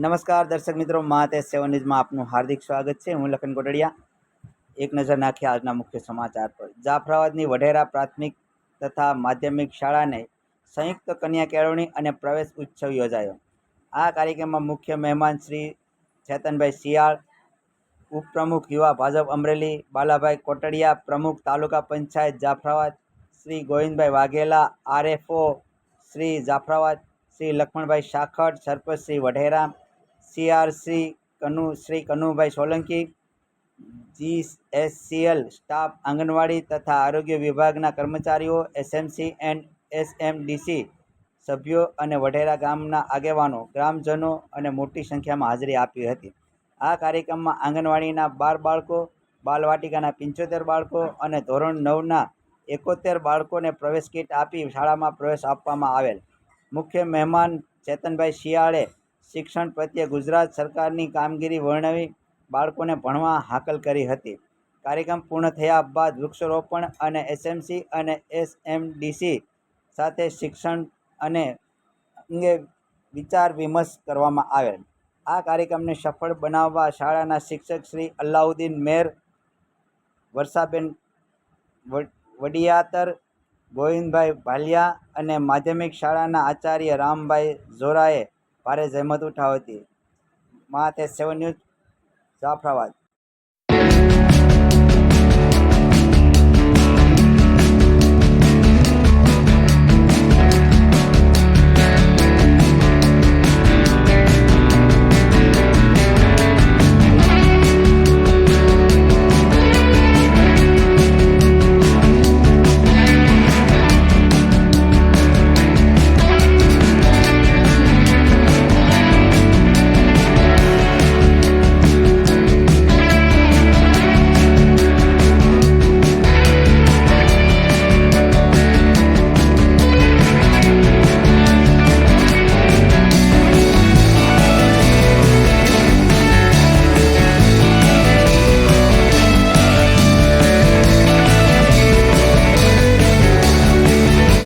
નમસ્કાર દર્શક મિત્રો, માતે સેવન ન્યૂઝમાં આપનું હાર્દિક સ્વાગત છે. હું લખન કોટડિયા. એક નજર નાખીએ આજના મુખ્ય સમાચાર પર. જાફરાબાદની વઢેરા પ્રાથમિક તથા માધ્યમિક શાળાને સંયુક્ત કન્યા કેળવણી અને પ્રવેશ ઉત્સવ યોજાયો. આ કાર્યક્રમમાં મુખ્ય મહેમાન શ્રી ચેતનભાઈ શિયાળ, ઉપપ્રમુખ યુવા ભાજપ અમરેલી, બાલાભાઈ કોટડિયા, પ્રમુખ taluka panchayat Jafrabad, Shri Govindbhai Vaghela, RFO Shri Jafrabad, Shri Laxmanbhai Shakhat sarpanch Shri Vadhera CRC Kanu, Shri Kanubhai Solanki G SCL staff anganwadi તથા આરોગ્ય વિભાગના કર્મચારીઓ, એસએમસી એન્ડ એસએમડીસી સભ્યો અને વઢેરા ગામના આગેવાનો, ગ્રામજનો અને મોટી સંખ્યામાં હાજરી આપી હતી. આ કાર્યક્રમમાં આંગણવાડીના બાર બાળકો, બાલવાટિકાના પંચોતેર બાળકો અને ધોરણ નવના એકોતેર બાળકોને પ્રવેશ કીટ આપી શાળામાં પ્રવેશ આપવામાં આવેલ. મુખ્ય મહેમાન ચેતનભાઈ શિયાળે શિક્ષણ પ્રત્યે ગુજરાત સરકારની કામગીરી વર્ણવી બાળકોને ભણવા હાકલ કરી હતી. કાર્યક્રમ પૂર્ણ થયા બાદ વૃક્ષારોપણ અને એસએમસી અને એસએમડીસી સાથે શિક્ષણ અને અંગે વિચાર વિમર્શ કરવામાં આવેલ. આ કાર્યક્રમને સફળ બનાવવા શાળાના શિક્ષક શ્રી અલ્લાઉદ્દીન મેર, વર્ષાબેન વડિયાતર ગોવિંદભાઈ ભાલિયા અને માધ્યમિક શાળાના આચાર્ય રામભાઈ ઝોરાએ ભારે જહેમત ઉઠાવી હતી. તે સેવન ન્યૂઝ જાફરાબાદ.